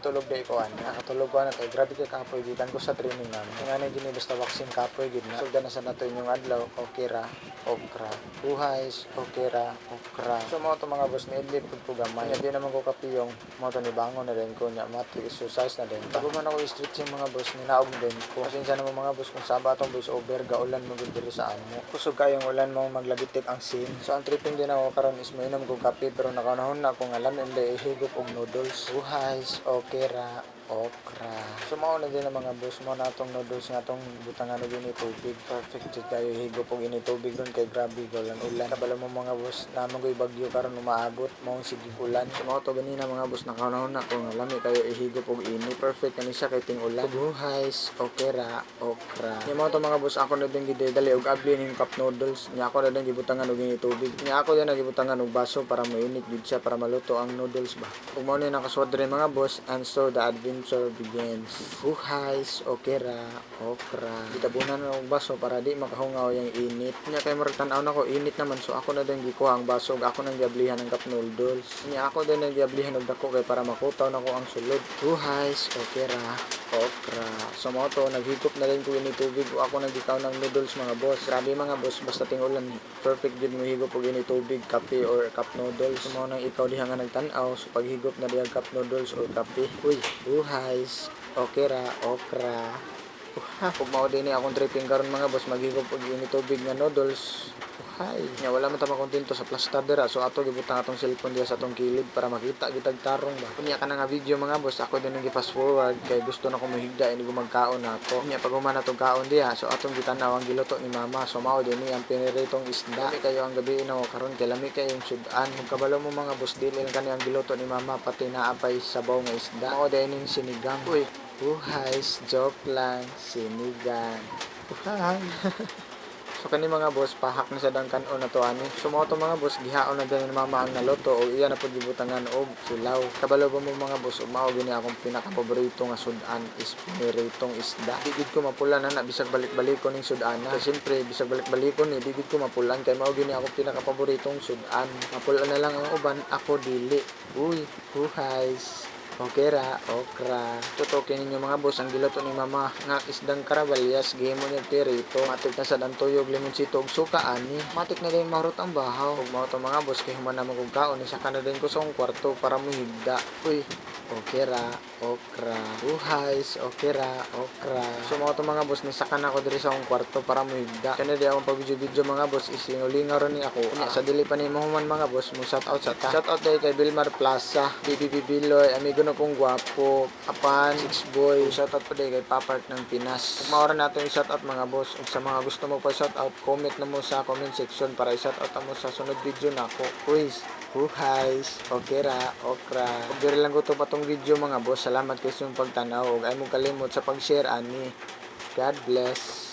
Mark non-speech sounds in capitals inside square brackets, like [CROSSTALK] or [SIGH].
tulog day ko ani. Nakatulog ko na kay grabe kay kapoy gikan ko sa training namin. Nga na gini basta vaccine kapoy gid na. Sugda na sa nato inyong adlaw, okay ra, okra. Buhays, okay ra, okra. So mo to mga boss ni Edlip pud ko gamay. Di naman ko kapiyong mo to ni bangon na din ko nya mati exercise na din. Pag man ako stretching mga boss ni naog din ko. Pasensya na mo mga boss kung saba atong voice over gaulan mo gud diri sa amo. Kusog kayong ulan mo maglagitik ang scene. So ang tripping din ako karon is mainom kong kape pero nakaunahon na akong alam hindi ihigop og noodles. Buhays, okay ra, okra. So mao na din ang mga boss mo na atong noodles nga atong butangan og ini tubig. Perfect kayo higop og ini tubig ron kay grabe gaulan ulan. Kabalo mo mga boss na magoy bagyo karon umaabot mao sige ulan. So mao to ganina mga boss nakaunahon na kung lami kayo ihigop og ini. Perfect kani siya kay ting ulan. Buhays, okay ra, okra. Ni mao to mga boss ako na din gidali og abli ning cup noodles. Nya ako na din gibutangan og tubig. Nya ako din nagibutangan og baso para mainit gid siya para maluto ang noodles ba. Ug mao ni nakaswad rin mga boss and so the adventure begins. Buhays, okay ra, okra. Gitabunan na og baso para di makahungaw yung init. Nya kay murag tan-aw na ko init naman so ako na din gikuha ang baso ako nang giablihan ang cup noodles. Nya ako din nang giablihan og dako kay para makutaw na ko ang sulod. Buhays, okay ra, okra. So mo to naghigop na rin ko ini tubig ako nang gikaw ng noodles mga boss. Grabe mga boss basta tingulan perfect gid mo higop og ini tubig, kape or cup noodles. So mo nang ikaw diha nga nagtan-aw so paghigop na diha cup noodles or kape. Uy, buhays, okay ra, okra. Uha, kung mao din akong tripping karon mga boss maghigop og ini tubig nga noodles. Uhay, nya wala man ta makontento sa plaster dira so ato gibutang atong cellphone diha sa atong kilid para makita gitag tarong ba. Kunya ka nga video mga boss ako din nang fast forward kay gusto na ko mahigda ini ko magkaon na ako. Nya pag human atong kaon diha so atong gitanaw ang giluto ni mama so mao din ang piniritong isda. Lami kayo ang gabi na karon kay lami kayo yung sudan. Kung kabalo mo mga boss dili lang kani ang giluto ni mama pati naapay sabaw nga isda. Mao din ning sinigang. Uy, Buhays, joke lang, sinigang. Uhay. [LAUGHS] so kani mga boss, pahak na sa dangkan o na to ani. So mo to mga boss, gihaon na din ni mama ang naluto o iya na pud gibutangan og silaw. Kabalo ba mo mga boss, ug mao gini akong pinaka-paborito nga sudan is piniritong isda. Digid ko mapulan na na bisag balik-balik ko ning sudana. Kasi siyempre bisag balik-balik ko ni digid ko mapulan kay mao gini akong pinaka-paboritong sudan. Mapulan na lang ang uban, ako dili. Uy, buhays. Okera, okra. Tutukin ninyo mga boss, ang giluto ni mama nga isdang karabalyas, game mo niya tirito. Matik na sa dantuyog, limonsito, ug suka ani. Matik na din marot ang bahaw. Mao to mga boss, kay human na magug kaon, isa ka na din ko sa kwarto para mo higda. Uy, okera, okra. Buhays, okera, okra. So mao to mga boss, nisakan ako diri sa kwarto para mo higda. Kaya di akong pag-video-video mga boss, isinulingaw ni ako. Unya, sa dili pa ni mahuman mga boss, mo shout out sa ta. Shout out kay Bilmar Plaza, BBB Biloy, amigo na kong gwapo, Apan, Six Boy, shout out pa din kay Papart ng Pinas. Kung maura natin yung shout out mga boss, ug sa mga gusto mo pa shout out, comment na mo sa comment section para i-shout out mo sa sunod video na ako. Quiz, huhays, okera, okra. Diri lang ko to patong video mga boss. Salamat kayo sa pagtanaw ug ay mo kalimot sa pag-share ani. God bless.